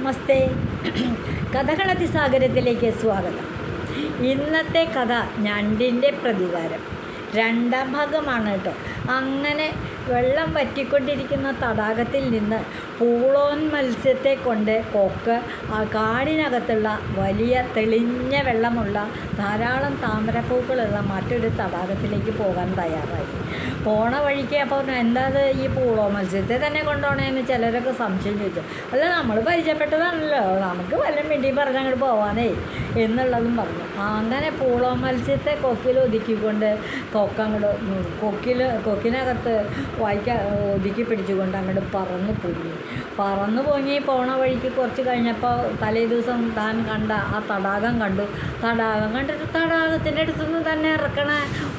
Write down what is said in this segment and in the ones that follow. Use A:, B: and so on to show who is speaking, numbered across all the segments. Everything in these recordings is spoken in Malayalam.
A: നമസ്തേ. കഥകളതിസാഗരത്തിലേക്ക് സ്വാഗതം. ഇന്നത്തെ കഥ ഞണ്ടിന്റെ പ്രതികാരം. രണ്ടാം ഭാഗമാണ് കേട്ടോ. അങ്ങനെ വെള്ളം വറ്റിക്കൊണ്ടിരിക്കുന്ന തടാകത്തിൽ നിന്ന് പൂളോൻ മത്സ്യത്തെ കൊണ്ട് കൊക്ക് ആ കാടിനകത്തുള്ള വലിയ തെളിഞ്ഞ വെള്ളമുള്ള ധാരാളം താമരപ്പൂക്കളുള്ള മറ്റൊരു തടാകത്തിലേക്ക് പോകാൻ തയ്യാറായി. പോണ വഴിക്ക് അപ്പോൾ എന്താ ഈ പൂളോ മത്സ്യത്തെ തന്നെ കൊണ്ടുപോകണേന്ന് ചിലരൊക്കെ സംശയം ചോദിച്ചു അല്ല നമ്മൾ പരിചയപ്പെട്ടതാണല്ലോ. നമുക്ക് വല്ലതും വേണ്ടി പറഞ്ഞങ്ങോട്ട് പോവാനേ എന്നുള്ളതും പറഞ്ഞു. അങ്ങനെ പൂളോ മത്സ്യത്തെ കൊക്കിൽ ഒതുക്കിക്കൊണ്ട് കൊക്കങ്ങോട് കൊക്കിൽ കൊക്കിനകത്ത് വായിക്ക ഒതുക്കി പിടിച്ചുകൊണ്ട് അങ്ങോട്ട് പറന്ന് പൊങ്ങി. പറന്ന് പൊങ്ങി പോണ വഴിക്ക് കുറച്ച് കഴിഞ്ഞപ്പോൾ തലേ ദിവസം താൻ കണ്ട ആ തടാകം കണ്ടു. തടാകം കണ്ടിട്ട് തടാകത്തിന്റെ അടുത്തുനിന്ന് തന്നെ ഇറക്കണ.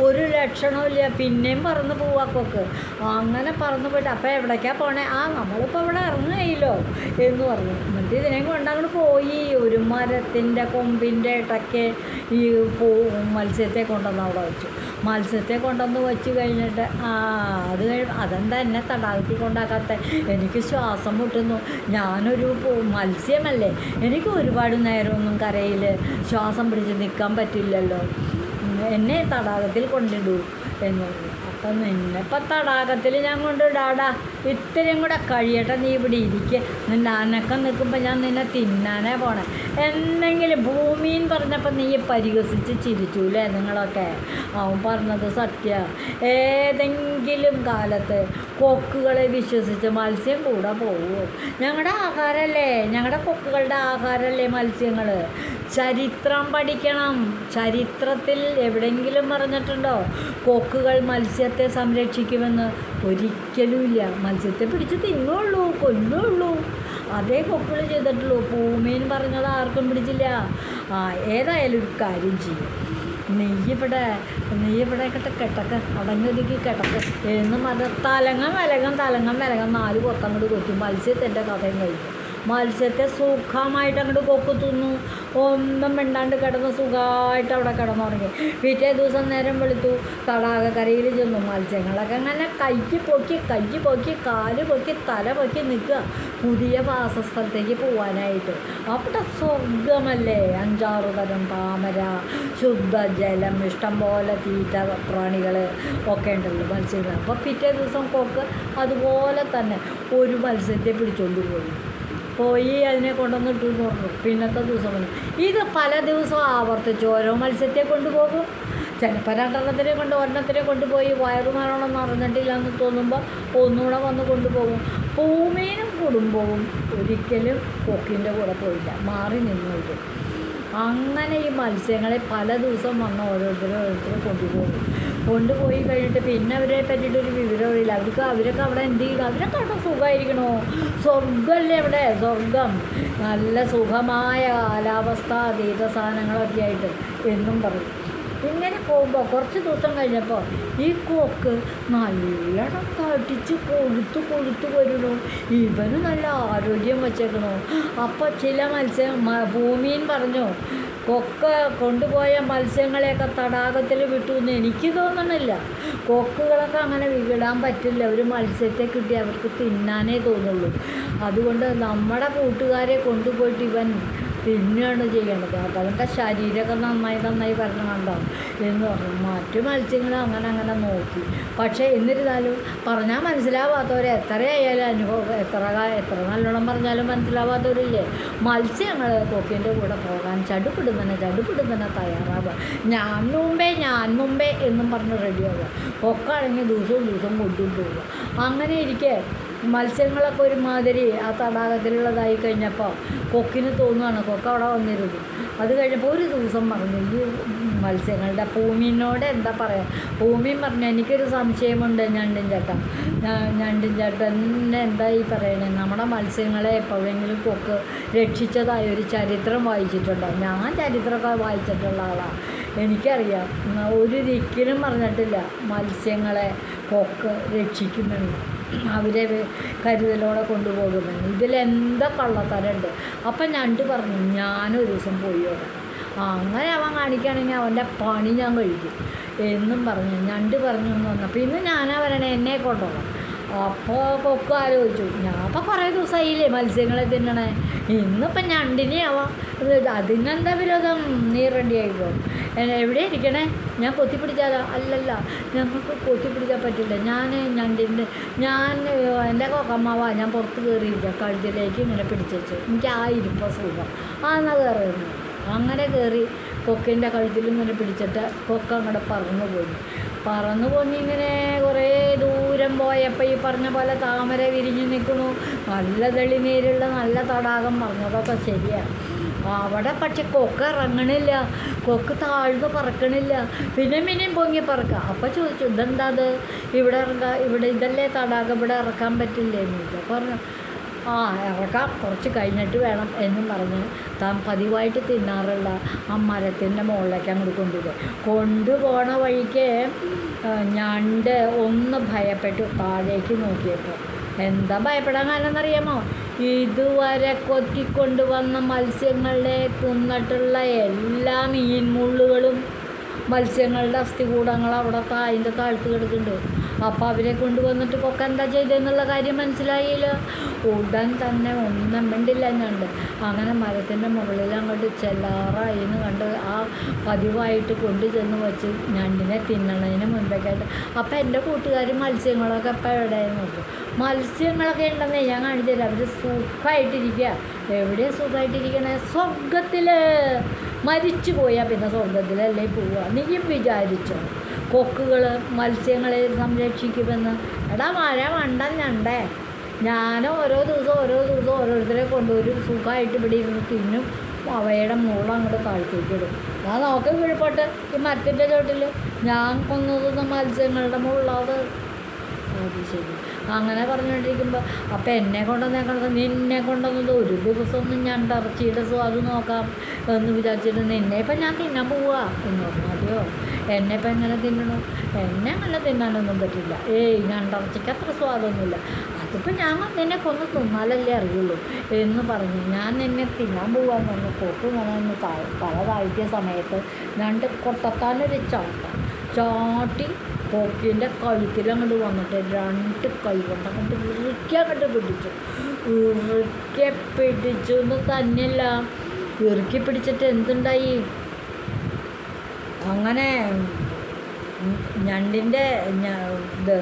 A: ഒരു ലക്ഷണവും ഇല്ല. പിന്നെയും പറന്ന് പോവാ കൊക്ക്. അങ്ങനെ പറന്ന് പോയിട്ട് അപ്പോൾ എവിടേക്കാണ് പോണേ? ആ നമ്മളിപ്പോൾ ഇവിടെ ഇറങ്ങുകയില്ലോ എന്ന് പറഞ്ഞു. എന്നിട്ട് ഇതിനെ കൊണ്ട് അങ്ങോട്ട് പോയി. ഒരു മരത്തിന്റെ കൊമ്പിന്റെ ഇടയ്ക്ക് ഈ പൂ മത്സ്യത്തെ കൊണ്ടുവന്ന് അവിടെ വെച്ചു. മത്സ്യത്തെ കൊണ്ടുവന്ന് വെച്ച് കഴിഞ്ഞിട്ട് ആ അത് കഴി അതെന്താ എന്നെ തടാകത്തിൽ കൊണ്ടാക്കാത്ത എനിക്ക് ശ്വാസം മുട്ടുന്നു. ഞാനൊരു മത്സ്യമല്ലേ? എനിക്ക് ഒരുപാട് നേരമൊന്നും കരയിൽ ശ്വാസം പിടിച്ച് നിൽക്കാൻ പറ്റില്ലല്ലോ. എന്നെ തടാകത്തിൽ കൊണ്ടിടൂ. എന്ന് പറഞ്ഞു. അപ്പം നിന്നെപ്പം തടാകത്തിൽ ഞാൻ കൊണ്ടിടാടാ ഇത്രയും കൂടെ കഴിയട്ടെ നീ ഇവിടെ ഇരിക്കുക നിന്റെ അനക്കം നിൽക്കുമ്പോൾ ഞാൻ നിന്നെ തിന്നാനേ പോണേ. എന്തെങ്കിലും ഭൂമിയും പറഞ്ഞപ്പോൾ നീ പരിഹസിച്ച് ചിരിച്ചൂലേ നിങ്ങളൊക്കെ? അവൻ പറഞ്ഞത് സത്യ. ഏതെങ്കിലും കാലത്ത് കൊക്കുകളെ വിശ്വസിച്ച് മത്സ്യം കൂടെ പോവുമോ ഞങ്ങളുടെ ആഹാരമല്ലേ ഞങ്ങളുടെ കൊക്കുകളുടെ ആഹാരമല്ലേ മത്സ്യങ്ങൾ ചരിത്രം പഠിക്കണം. ചരിത്രത്തിൽ എവിടെയെങ്കിലും പറഞ്ഞിട്ടുണ്ടോ കൊക്കുകൾ മത്സ്യത്തെ സംരക്ഷിക്കുമെന്ന് ഒരിക്കലുമില്ല. മത്സ്യത്തെ പിടിച്ച് തിന്നുള്ളൂ കൊല്ലുള്ളൂ. അതേ കൊക്കുകൾ ചെയ്തിട്ടുള്ളൂ. ഭൂമിയിൽ പറഞ്ഞത് ആർക്കും പിടിച്ചില്ല. ആ ഏതായാലും ഒരു കാര്യം ചെയ്യും. നെയ്യിവിടെ നെയ്യിവിടെ കിട്ട കിടക്ക് അടഞ്ഞൊതുക്കി കിടക്ക് എന്ന് മത തലങ്ങം വിലകം തലങ്ങം വിലകം നാല് കൊത്തങ്ങോട്ട് കൊത്തി മത്സ്യത്തിന്റെ കഥയും കഴിഞ്ഞു മത്സ്യത്തെ സുഖമായിട്ട് അങ്ങോട്ട് കൊക്കു തിന്നു. ഒന്നും മിണ്ടാണ്ട് കിടന്ന് സുഖമായിട്ട് അവിടെ കിടന്നുറങ്ങി. പിറ്റേ ദിവസം നേരം വെളുത്തു. തടാകക്കരയിൽ ചെന്നു. മത്സ്യങ്ങളൊക്കെ അങ്ങനെ കൈക്ക് പൊക്കി കൈ പൊക്കി കാൽ പൊക്കി തല പൊക്കി നിൽക്കുക. പുതിയ വാസസ്ഥലത്തേക്ക് പോകാനായിട്ട് അവിടെ സ്വർഗമല്ലേ അഞ്ചാറ് തരം താമര ശുദ്ധജലം ഇഷ്ടം പോലെ തീറ്റ പ്രാണികൾ ഒക്കെ ഉണ്ടല്ലോ മത്സ്യങ്ങൾ. അപ്പോൾ പിറ്റേ ദിവസം കൊക്ക് അതുപോലെ തന്നെ ഒരു മത്സ്യത്തെ പിടിച്ചുകൊണ്ട് പോയി. പോയി അതിനെ കൊണ്ടുവന്നിട്ടു എന്ന് പറഞ്ഞു. പിന്നത്തെ ദിവസം വന്നു. ഇത് പല ദിവസവും ആവർത്തിച്ചു. ഓരോ മത്സ്യത്തെ കൊണ്ടുപോകും. ചിലപ്പോൾ രണ്ടെണ്ണത്തിനെ കൊണ്ട് ഒരെണ്ണത്തിനെ കൊണ്ടുപോയി വയറുമാറണം നിറഞ്ഞിട്ടില്ല എന്ന് തോന്നുമ്പോൾ ഒന്നുകൂടെ വന്ന് കൊണ്ടുപോകും. ഭൂമിയിലും കുടുംബവും ഒരിക്കലും കൊക്കിന്റെ കൂടെ പോയില്ല. മാറി നിന്നു അങ്ങനെ ഈ മത്സ്യങ്ങളെ പല ദിവസം വന്ന് ഓരോരുത്തരും ഓരോരുത്തരും കൊണ്ടുപോകും. കൊണ്ടുപോയി കഴിഞ്ഞിട്ട് പിന്നെ അവരെ പറ്റിയിട്ടൊരു വിവരമില്ല അവർക്ക് അവരൊക്കെ അവിടെ എന്ത് ചെയ്യുക അവരൊക്കെ അവിടെ സുഖമായിരിക്കണോ? സ്വർഗമല്ലേ അവിടെ? സ്വർഗം നല്ല സുഖമായ കാലാവസ്ഥ അതീത ആയിട്ട് എന്നും പറയും. ഇങ്ങനെ പോകുമ്പോൾ കുറച്ച് ദിവസം കഴിഞ്ഞപ്പോൾ ഈ കോക്ക് നല്ലോണം തടിച്ച് കൊഴുത്ത് കൊഴുത്ത് വരുന്നു. ഇവന് നല്ല ആരോഗ്യം വച്ചേക്കണു അപ്പോൾ ചില മത്സ്യം ഭൂമിയിൽ പറഞ്ഞു കൊക്ക് കൊണ്ടുപോയ മത്സ്യങ്ങളെയൊക്കെ തടാകത്തിൽ വിട്ടു എന്ന് എനിക്ക് തോന്നണില്ല. കൊക്കുകളൊക്കെ അങ്ങനെ വിടാൻ പറ്റില്ല. ഒരു മത്സ്യത്തെ കിട്ടി അവർക്ക് തിന്നാനേ തോന്നുള്ളൂ. അതുകൊണ്ട് നമ്മുടെ കൂട്ടുകാരെ കൊണ്ടുപോയിട്ട് ഇവൻ തിന്നുകയാണ് ചെയ്യേണ്ടത്. അതവന്റെ ശരീരമൊക്കെ നന്നായി നന്നായി വരണം കണ്ടോ എന്ന് പറഞ്ഞു. മറ്റു മത്സ്യങ്ങൾ അങ്ങനെ അങ്ങനെ നോക്കി. പക്ഷേ എന്നിരുന്നാലും പറഞ്ഞാൽ മനസ്സിലാവാത്തവർ എത്രയായാലും അനുഭവം എത്ര എത്ര നല്ലോണം പറഞ്ഞാലും മനസ്സിലാവാത്തവരില്ലേ? മത്സ്യങ്ങൾ കൊക്കിന്റെ കൂടെ പോകാൻ ചടുപ്പിടുന്നതിനെ ചടുപ്പിടുന്നതിനെ തയ്യാറാവുക. ഞാൻ മുമ്പേ ഞാൻ മുമ്പേ എന്നും പറഞ്ഞ് റെഡിയാവുക കൊക്കാണെങ്കിൽ ദിവസവും ദിവസവും കൊണ്ടും പോവുക അങ്ങനെ ഇരിക്കേ മത്സ്യങ്ങളൊക്കെ ഒരുമാതിരി ആ തടാകത്തിലുള്ളതായി കഴിഞ്ഞപ്പോൾ കൊക്കിന് തോന്നുകയാണ് കൊക്ക അവിടെ വന്നിരുന്നു. അത് കഴിഞ്ഞപ്പോൾ ഒരു ദിവസം പറഞ്ഞു ഈ മത്സ്യങ്ങളുടെ ഭൂമിനോട് എന്താ പറയുക ഭൂമിയും പറഞ്ഞു എനിക്കൊരു സംശയമുണ്ട് ഞണ്ടിൻ ചേട്ടൻ. ഞണ്ടിൻ ചേട്ടൻ എന്താ ഈ പറയണേ? നമ്മുടെ മത്സ്യങ്ങളെ എപ്പോഴെങ്കിലും കൊക്ക് രക്ഷിച്ചതായ ഒരു ചരിത്രം വായിച്ചിട്ടുണ്ടോ? ഞാൻ ചരിത്രമൊക്കെ വായിച്ചിട്ടുള്ള ആളാണ് എനിക്കറിയാം. ഒരു ദിക്കിലും പറഞ്ഞിട്ടില്ല മത്സ്യങ്ങളെ കൊക്ക് രക്ഷിക്കുമെന്ന്. അവരെ കരുതലോടെ കൊണ്ടുപോകുമെന്ന് ഇതിലെന്താ കള്ളത്തരമുണ്ട് അപ്പം ഞണ്ട് പറഞ്ഞു ഞാനൊരു ദിവസം പോയി നോക്കാം അങ്ങനെ അവൻ കാണിക്കുകയാണെങ്കിൽ അവന്റെ പണി ഞാൻ കഴിക്കും. എന്നും പറഞ്ഞു. ഞണ്ട് പറഞ്ഞു എന്ന് വന്നപ്പോൾ ഇന്ന് ഞാനാ വരണേ എന്നെ കൊണ്ടുപോകാം അപ്പോൾ കൊക്ക് ആലോചിച്ചു. ഞാൻ അപ്പോൾ കുറേ ദിവസമായില്ലേ മത്സ്യങ്ങളെ തിന്നണേ. ഇന്നിപ്പം ഞണ്ടിനെ ആവാം അതിനെന്താ വിരോധം? നീ റെഡി ആയിക്കോ? എവിടെ ഇരിക്കണേ? ഞാൻ കൊത്തിപ്പിടിച്ചാലോ അല്ലല്ല ഞങ്ങൾക്ക് കൊത്തിപ്പിടിച്ചാൽ പറ്റില്ല. ഞാൻ ഞണ്ടിന്റെ ഞാൻ എന്റെ കൊക്കമ്മാവാ. ഞാൻ പുറത്ത് കയറിയിരിക്കാം കഴുതിലേക്ക് ഇങ്ങനെ പിടിച്ചു എനിക്ക് ആ ഇരിപ്പ സുഖം. ആ എന്നാൽ കയറുന്നു അങ്ങനെ കയറി കൊക്കിന്റെ കഴുത്തിൽ ഇങ്ങനെ പിടിച്ചിട്ട് കൊക്ക അങ്ങോട്ട് പറന്നു പോയി. പറന്നു പോന്നിങ്ങനെ കുറേ ദൂരം പോയപ്പോൾ ഈ പറഞ്ഞ പോലെ താമര വിരിഞ്ഞു നിൽക്കണു നല്ല തെളിനീരുള്ള നല്ല തടാകം പറഞ്ഞതൊക്കെ ശരിയാണ് അവിടെ പക്ഷെ കൊക്ക് ഇറങ്ങണില്ല. കൊക്ക് താഴ്ന്ന് പറക്കണില്ല. പിന്നെ പിന്നെയും പൊങ്ങി പറക്കുക അപ്പം ചോദിച്ചു ഇതെന്താ അത്? ഇവിടെ ഇറങ്ങാം ഇവിടെ ഇതല്ലേ തടാകം ഇവിടെ ഇറക്കാൻ പറ്റില്ലേ? എന്ന് ചോദിച്ചു. പറഞ്ഞു ആ ഇറക്കാം കുറച്ച് കഴിഞ്ഞിട്ട് വേണം എന്നും പറഞ്ഞ് താൻ പതിവായിട്ട് തിന്നാറുള്ള ആ മരത്തിന്റെ മുകളിലേക്ക് അങ്ങോട്ട് കൊണ്ടുപോയി. കൊണ്ടുപോണ വഴിക്ക് ഞണ്ട് ഒന്ന് ഭയപ്പെട്ടു താഴേക്ക് നോക്കിയപ്പോൾ. എന്താ ഭയപ്പെടാൻ കാരണം എന്നറിയാമോ ഇതുവരെ കൊത്തിക്കൊണ്ടുവന്ന മത്സ്യങ്ങളുടെ തിന്നിട്ടുള്ള എല്ലാ മീൻമുള്ളുകളും മത്സ്യങ്ങളുടെ അസ്ഥികൂടങ്ങൾ അവിടെ അതിന്റെ താഴ്ത്ത് കിടക്കുന്നുണ്ട്. അപ്പോൾ അവരെ കൊണ്ടുവന്നിട്ട് കൊക്ക എന്താ ചെയ്തതെന്നുള്ള കാര്യം മനസ്സിലായില്ല. ഉടൻ തന്നെ ഒന്നും മിണ്ടില്ല എന്നുണ്ട് അങ്ങനെ മരത്തിന്റെ മുകളിൽ അങ്ങോട്ട് ചെല്ലാറായി എന്ന് കണ്ട് ആ പതിവായിട്ട് കൊണ്ടു ചെന്ന് വെച്ച് ഞണ്ടിനെ തിന്നണതിന് മുൻപേക്കായിട്ട് അപ്പോൾ എന്റെ കൂട്ടുകാർ മത്സ്യങ്ങളൊക്കെ ഇപ്പോൾ എവിടെയെന്ന് നോക്കും. മത്സ്യങ്ങളൊക്കെ ഉണ്ടെന്നേ ഞാൻ കാണിച്ചു തരാം. അവർ സുഖമായിട്ടിരിക്കുക എവിടെയാണ് സുഖമായിട്ടിരിക്കണേ സ്വർഗത്തിൽ മരിച്ചു പോയാൽ പിന്നെ സ്വർഗത്തിലല്ലേ പോവുക നീയും വിചാരിച്ചോ? കൊക്കുകൾ മത്സ്യങ്ങളെ സംരക്ഷിക്കുമെന്ന്. എടാ മഴ മണ്ടൻ ഞണ്ടേ. ഞാനും ഓരോ ദിവസം ഓരോ ദിവസവും ഓരോരുത്തരെ കൊണ്ടുവരും. സുഖമായിട്ട് ഇവിടെ ഇരുന്ന് തിന്നും. അവയുടെ മുകളിൽ അങ്ങോട്ട് താഴ്ത്തേക്ക് ഇടും. ഞാൻ നോക്കി കീഴ്പോട്ട് ഈ മരത്തിന്റെ ചോട്ടിൽ ഞാൻ കൊന്നു മത്സ്യങ്ങളുടെ മുകളിലത് അത് ശരി. അങ്ങനെ പറഞ്ഞുകൊണ്ടിരിക്കുമ്പോൾ അപ്പം എന്നെ കൊണ്ടുവന്നേക്കണത് നിന്നെ കൊണ്ടുവന്നത് ഒരു ദിവസമൊന്നും ഞാൻ ഇറച്ചിയുടെ സ്വാദ് നോക്കാം എന്ന് വിചാരിച്ചിട്ട് നിന്നെ ഇപ്പം ഞാൻ തിന്നാൻ പോവുക എന്ന് പറഞ്ഞു. അതെയോ? എന്നെ ഇപ്പം എങ്ങനെ തിന്നണം? എന്നെ അങ്ങനെ തിന്നാനൊന്നും പറ്റില്ല. ഏയ് ഞാൻ ഇറച്ചിക്ക് അത്ര സ്വാദൊന്നുമില്ല. അതിപ്പോൾ ഞാൻ നിന്നെ കൊന്ന് തിന്നാലല്ലേ അറിയുള്ളൂ എന്ന് പറഞ്ഞു. ഞാൻ നിന്നെ തിന്നാൻ പോവാൻ പറഞ്ഞു ഒന്ന് താഴെ തല താഴ്ത്തിയ സമയത്ത് ഞണ്ട് കൊട്ടത്താനൊരു ചാട്ടം. ചാട്ടി കോക്കിന്റെ കഴുത്തിൽ അങ്ങോട്ട് വന്നിട്ട് രണ്ട് കൈ കൊണ്ട് അങ്ങോട്ട് ഇറുക്കി അങ്ങോട്ട് പിടിച്ചു. ഇറുക്കി പിടിച്ചു എന്ന് തന്നെയല്ല. ഇറുക്കി പിടിച്ചിട്ട് എന്തുണ്ടായി? അങ്ങനെ ഞണ്ടിന്റെ ഇത്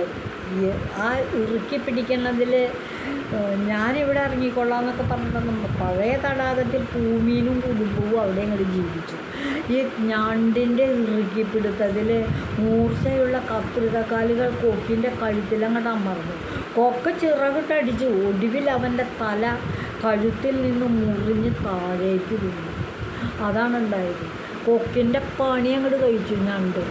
A: ആ ഇറുക്കി പിടിക്കുന്നതിൽ ഞാനിവിടെ ഇറങ്ങിക്കൊള്ളാം എന്നൊക്കെ പറഞ്ഞിട്ടൊന്നും പഴയ തടാകത്തിൽ പൂമീനും കുടുംബവും അവിടെ ഇങ്ങോട്ട് ജീവിച്ചു. ഈ ഞണ്ടിന്റെ ഇറുകി പിടുത്തതിൽ മൂർച്ചയുള്ള കത്രികക്കാലുകൾ കൊക്കിന്റെ കഴുത്തിലങ്ങോട്ട് അമർന്നു. കൊക്ക ചിറകിട്ടടിച്ചു ഒടുവിൽ അവന്റെ തല കഴുത്തിൽ നിന്ന് മുറിഞ്ഞ് താഴേക്ക് വീണു. അതാണ് ഉണ്ടായത് കൊക്കിന്റെ പണി അങ്ങോട്ട് കഴിച്ചു. ഞണ്ട്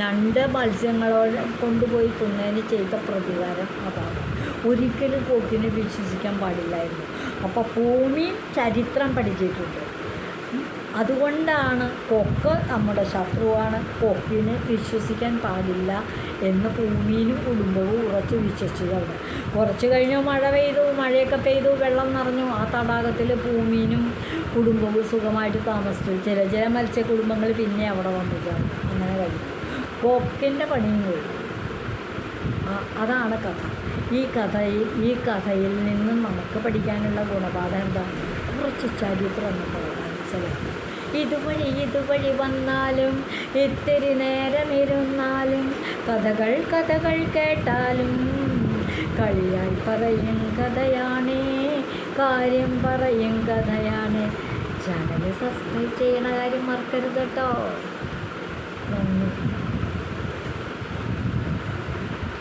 A: ഞണ്ട് മത്സ്യങ്ങളോട് കൊണ്ടുപോയി തിന്നതിന് ചെയ്ത പ്രതികാരം അതാണ്. ഒരിക്കലും കൊക്കിനെ വിശ്വസിക്കാൻ പാടില്ലായിരുന്നു. അപ്പോൾ ഭൂമിയും ചരിത്രം പഠിച്ചിട്ടുണ്ട്. അതുകൊണ്ടാണ് കൊക്ക് നമ്മുടെ ശത്രുവാണ്. കൊക്കിനെ വിശ്വസിക്കാൻ പാടില്ല എന്ന് ഭൂമിയിലും കുടുംബവും ഉറച്ച് വിശ്വസിച്ചത് അവിടെ കുറച്ച് കഴിഞ്ഞു മഴ പെയ്തു മഴയൊക്കെ പെയ്തു വെള്ളം നിറഞ്ഞു. ആ തടാകത്തിൽ ഭൂമിയിലും കുടുംബവും സുഖമായിട്ട് താമസിച്ചു. ചില ചില മത്സ്യ കുടുംബങ്ങൾ പിന്നെ അവിടെ വന്നു ചേർന്നു. അങ്ങനെ കഴിഞ്ഞു. കൊക്കിന്റെ പണിയും കഴിഞ്ഞു. അതാണ് കഥ. ഈ കഥയിൽ ഈ കഥയിൽ നിന്നും നമുക്ക് പഠിക്കാനുള്ള ഗുണപാഠം എന്താ? കുറച്ച് ചരിത്രം നമ്മൾ മനസ്സിലാക്കി ഇതുവഴി ഇതുവഴി വന്നാലും ഇത്തിരി നേരമിരുന്നാലും കഥകൾ കഥകൾ കേട്ടാലും കളിയാൽ പറയും കഥയാണേ കാര്യം പറയും കഥയാണ്. ചാനൽ സബ്സ്ക്രൈബ് ചെയ്യണ കാര്യം മറക്കരുത് കേട്ടോ. നന്ദി.